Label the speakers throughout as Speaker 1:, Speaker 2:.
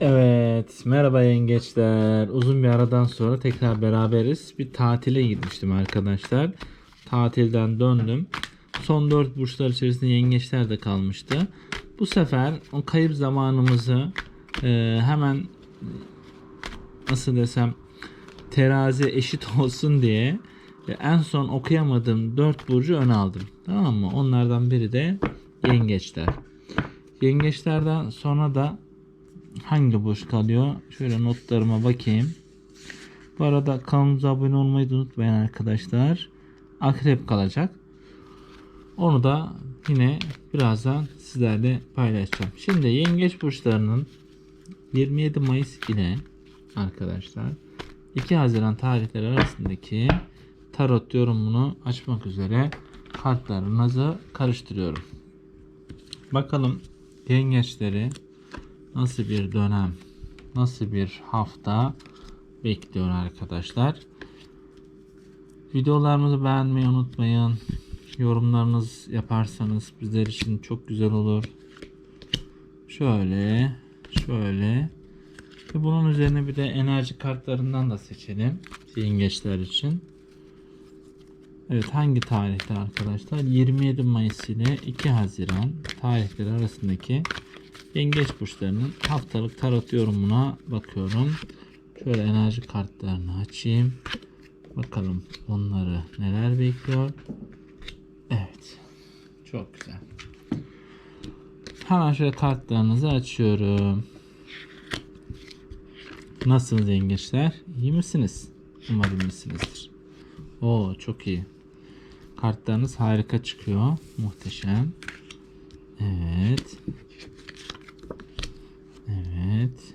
Speaker 1: Evet, merhaba yengeçler. Uzun bir aradan sonra tekrar beraberiz. Bir tatile gitmiştim arkadaşlar. Tatilden döndüm. Son 4 burçlar içerisinde yengeçler de kalmıştı. Bu sefer o kayıp zamanımızı e, hemen nasıl desem terazi eşit olsun diye e, en son okuyamadığım 4 burcu öne aldım. Tamam mı? Onlardan biri de yengeçler. Yengeçlerden sonra da hangi burç kalıyor? Şöyle notlarıma bakayım. Bu arada kanalımıza abone olmayı unutmayın arkadaşlar. Akrep kalacak. Onu da yine birazdan sizlerle paylaşacağım. Şimdi yengeç burçlarının 27 Mayıs ile arkadaşlar 2 Haziran tarihleri arasındaki tarot yorumunu açmak üzere kartlarınızı karıştırıyorum. Bakalım yengeçleri nasıl bir dönem, nasıl bir hafta bekliyor arkadaşlar. Videolarımızı beğenmeyi unutmayın. Yorumlarınız yaparsanız bizler için çok güzel olur. Şöyle, şöyle. Ve bunun üzerine bir de enerji kartlarından da seçelim. Yengeçler için. Evet hangi tarihte arkadaşlar? 27 Mayıs ile 2 Haziran tarihleri arasındaki Yengeç burçlarının haftalık tarot yorumuna bakıyorum. Şöyle enerji kartlarını açayım. Bakalım onları neler bekliyor. Evet. Çok güzel. Hemen şöyle kartlarınızı açıyorum. Nasılsınız yengeçler? İyi misiniz? Umarım iyisinizdir. Oo çok iyi. Kartlarınız harika çıkıyor. Muhteşem. Evet. Evet.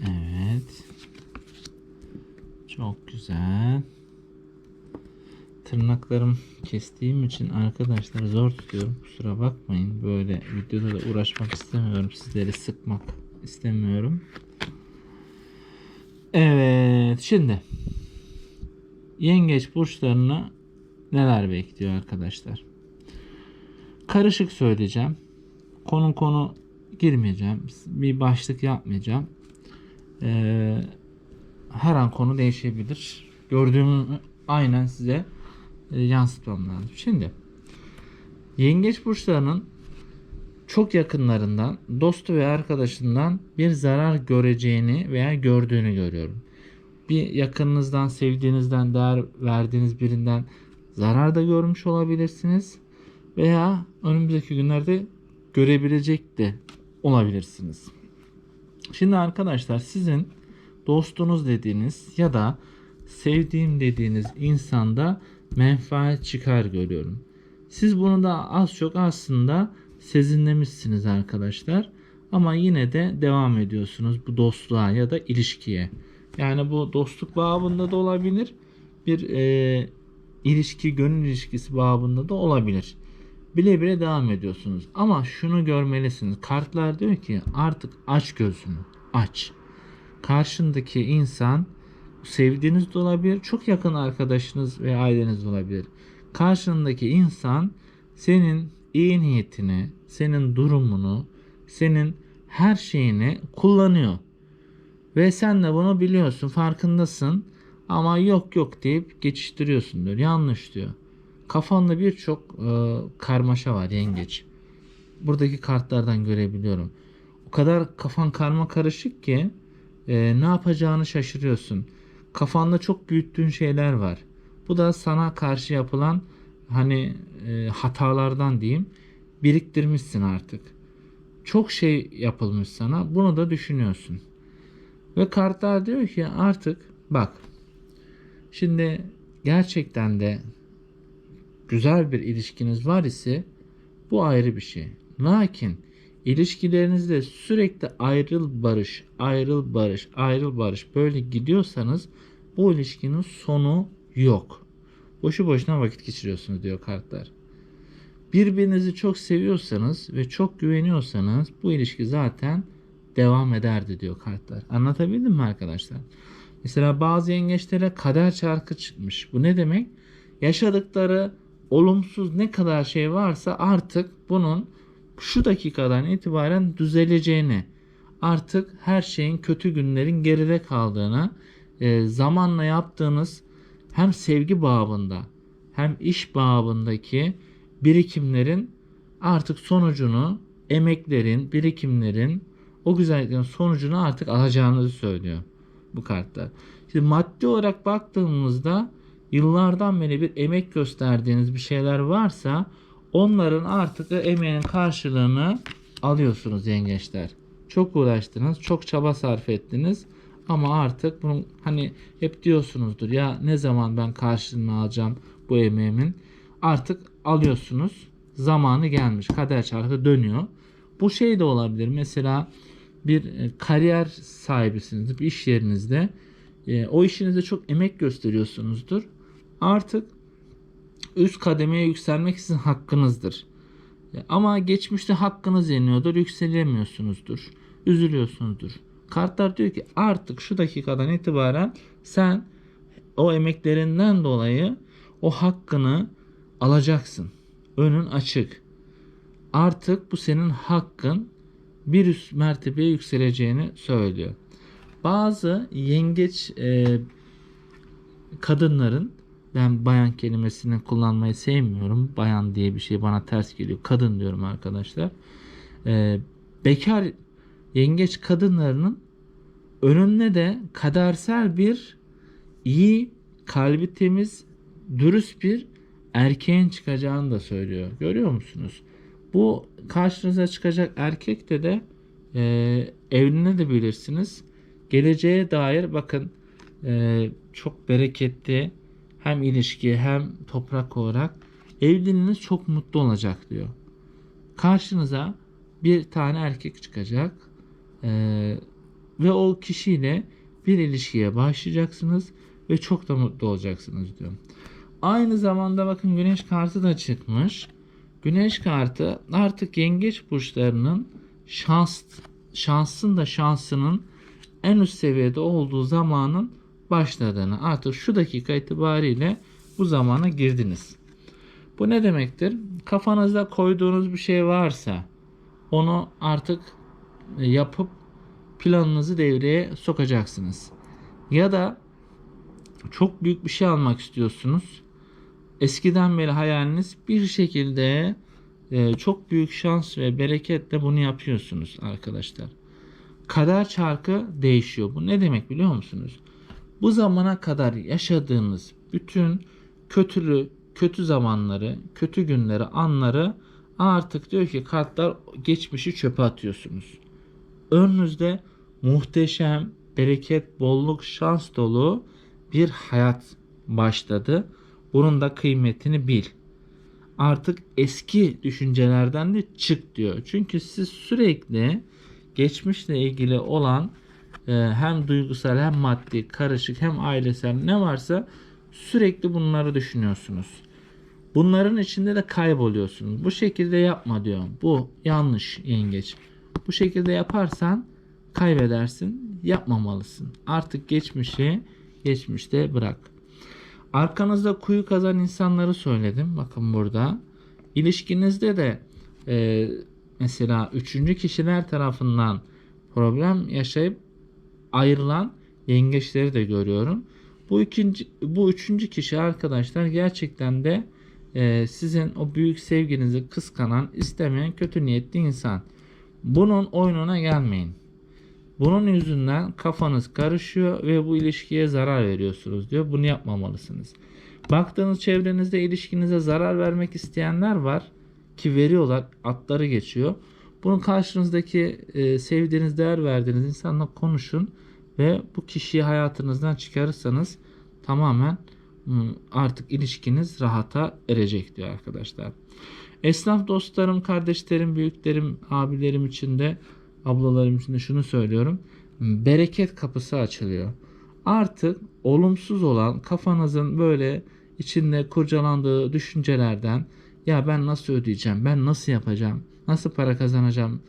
Speaker 1: Evet. Çok güzel. Tırnaklarım kestiğim için arkadaşlar zor tutuyorum. Kusura bakmayın. Böyle videoda da uğraşmak istemiyorum. Sizleri sıkmak istemiyorum. Evet. Şimdi yengeç burçlarına neler bekliyor arkadaşlar? Karışık söyleyeceğim. Konu konu girmeyeceğim. Bir başlık yapmayacağım. Ee, her an konu değişebilir. Gördüğümü aynen size e, yansıtmam lazım. Şimdi yengeç burçlarının çok yakınlarından, dostu ve arkadaşından bir zarar göreceğini veya gördüğünü görüyorum. Bir yakınınızdan, sevdiğinizden, değer verdiğiniz birinden zarar da görmüş olabilirsiniz. Veya önümüzdeki günlerde görebilecek de olabilirsiniz. Şimdi arkadaşlar sizin dostunuz dediğiniz ya da sevdiğim dediğiniz insanda menfaat çıkar görüyorum. Siz bunu da az çok aslında sezinlemişsiniz arkadaşlar. Ama yine de devam ediyorsunuz bu dostluğa ya da ilişkiye. Yani bu dostluk babında da olabilir. Bir e, ilişki, gönül ilişkisi babında da olabilir bile bile devam ediyorsunuz. Ama şunu görmelisiniz. Kartlar diyor ki artık aç gözünü. Aç. Karşındaki insan sevdiğiniz de olabilir. Çok yakın arkadaşınız ve aileniz de olabilir. Karşındaki insan senin iyi niyetini, senin durumunu, senin her şeyini kullanıyor. Ve sen de bunu biliyorsun, farkındasın. Ama yok yok deyip geçiştiriyorsun diyor. Yanlış diyor. Kafanda birçok e, karmaşa var yengeç. Buradaki kartlardan görebiliyorum. O kadar kafan karma karışık ki e, ne yapacağını şaşırıyorsun. Kafanda çok büyüttüğün şeyler var. Bu da sana karşı yapılan hani e, hatalardan diyeyim biriktirmişsin artık. Çok şey yapılmış sana. Bunu da düşünüyorsun. Ve kartlar diyor ki artık bak şimdi gerçekten de güzel bir ilişkiniz var ise bu ayrı bir şey. Lakin ilişkilerinizde sürekli ayrıl barış, ayrıl barış, ayrıl barış böyle gidiyorsanız bu ilişkinin sonu yok. Boşu boşuna vakit geçiriyorsunuz diyor kartlar. Birbirinizi çok seviyorsanız ve çok güveniyorsanız bu ilişki zaten devam ederdi diyor kartlar. Anlatabildim mi arkadaşlar? Mesela bazı yengeçlere kader çarkı çıkmış. Bu ne demek? Yaşadıkları olumsuz ne kadar şey varsa artık bunun şu dakikadan itibaren düzeleceğini artık her şeyin kötü günlerin geride kaldığını, e, zamanla yaptığınız hem sevgi babında hem iş babındaki birikimlerin artık sonucunu, emeklerin, birikimlerin, o güzelliklerin sonucunu artık alacağınızı söylüyor bu kartlar. Şimdi maddi olarak baktığımızda yıllardan beri bir emek gösterdiğiniz bir şeyler varsa onların artık emeğinin karşılığını alıyorsunuz yengeçler. Çok uğraştınız, çok çaba sarf ettiniz ama artık bunu hani hep diyorsunuzdur ya ne zaman ben karşılığını alacağım bu emeğimin. Artık alıyorsunuz. Zamanı gelmiş. Kader çarkı dönüyor. Bu şey de olabilir. Mesela bir e, kariyer sahibisiniz bir iş yerinizde. E, o işinizde çok emek gösteriyorsunuzdur. Artık üst kademeye yükselmek sizin hakkınızdır. E, Ama geçmişte hakkınız yeniyordur, yükselemiyorsunuzdur, üzülüyorsunuzdur. Kartlar diyor ki artık şu dakikadan itibaren sen o emeklerinden dolayı o hakkını alacaksın. Önün açık. Artık bu senin hakkın bir üst mertebeye yükseleceğini söylüyor. Bazı yengeç e, kadınların ben bayan kelimesini kullanmayı sevmiyorum. Bayan diye bir şey bana ters geliyor. Kadın diyorum arkadaşlar. E, bekar yengeç kadınlarının önüne de kadersel bir iyi, kalbi temiz, dürüst bir erkeğin çıkacağını da söylüyor. Görüyor musunuz? Bu karşınıza çıkacak erkekte de e, evlenebilirsiniz. Geleceğe dair bakın e, çok bereketli hem ilişki hem toprak olarak evliliğiniz çok mutlu olacak diyor. Karşınıza bir tane erkek çıkacak e, ve o kişiyle bir ilişkiye başlayacaksınız ve çok da mutlu olacaksınız diyor. Aynı zamanda bakın güneş kartı da çıkmış. Güneş kartı artık yengeç burçlarının şans şansın da şansının en üst seviyede olduğu zamanın başladığını artık şu dakika itibariyle bu zamana girdiniz. Bu ne demektir? Kafanızda koyduğunuz bir şey varsa onu artık yapıp planınızı devreye sokacaksınız. Ya da çok büyük bir şey almak istiyorsunuz. Eskiden beri hayaliniz bir şekilde e, çok büyük şans ve bereketle bunu yapıyorsunuz arkadaşlar. Kader çarkı değişiyor. Bu ne demek biliyor musunuz? Bu zamana kadar yaşadığınız bütün kötülü, kötü zamanları, kötü günleri, anları artık diyor ki kartlar geçmişi çöpe atıyorsunuz. Önünüzde muhteşem, bereket, bolluk, şans dolu bir hayat başladı. Bunun da kıymetini bil. Artık eski düşüncelerden de çık diyor. Çünkü siz sürekli geçmişle ilgili olan hem duygusal hem maddi karışık hem ailesel ne varsa sürekli bunları düşünüyorsunuz. Bunların içinde de kayboluyorsunuz. Bu şekilde yapma diyor. Bu yanlış yengeç. Bu şekilde yaparsan kaybedersin. Yapmamalısın. Artık geçmişi geçmişte bırak. Arkanızda kuyu kazan insanları söyledim. Bakın burada. İlişkinizde de e, mesela üçüncü kişiler tarafından problem yaşayıp ayrılan yengeçleri de görüyorum. Bu ikinci, bu üçüncü kişi arkadaşlar gerçekten de e, sizin o büyük sevginizi kıskanan, istemeyen kötü niyetli insan. Bunun oyununa gelmeyin. Bunun yüzünden kafanız karışıyor ve bu ilişkiye zarar veriyorsunuz diyor. Bunu yapmamalısınız. Baktığınız çevrenizde ilişkinize zarar vermek isteyenler var ki veriyorlar, atları geçiyor. Bunun karşınızdaki e, sevdiğiniz, değer verdiğiniz insanla konuşun ve bu kişiyi hayatınızdan çıkarırsanız tamamen artık ilişkiniz rahata erecek diyor arkadaşlar. Esnaf dostlarım, kardeşlerim, büyüklerim, abilerim için de ablalarım için de şunu söylüyorum. Bereket kapısı açılıyor. Artık olumsuz olan kafanızın böyle içinde kurcalandığı düşüncelerden ya ben nasıl ödeyeceğim, ben nasıl yapacağım, nasıl para kazanacağım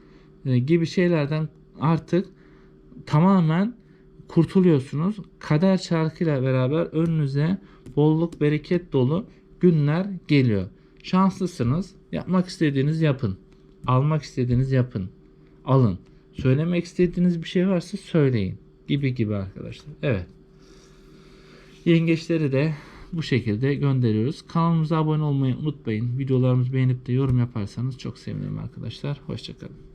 Speaker 1: e, gibi şeylerden artık tamamen kurtuluyorsunuz. Kader çarkıyla beraber önünüze bolluk, bereket dolu günler geliyor. Şanslısınız. Yapmak istediğiniz yapın. Almak istediğiniz yapın. Alın. Söylemek istediğiniz bir şey varsa söyleyin. Gibi gibi arkadaşlar. Evet. Yengeçleri de bu şekilde gönderiyoruz. Kanalımıza abone olmayı unutmayın. Videolarımızı beğenip de yorum yaparsanız çok sevinirim arkadaşlar. Hoşçakalın.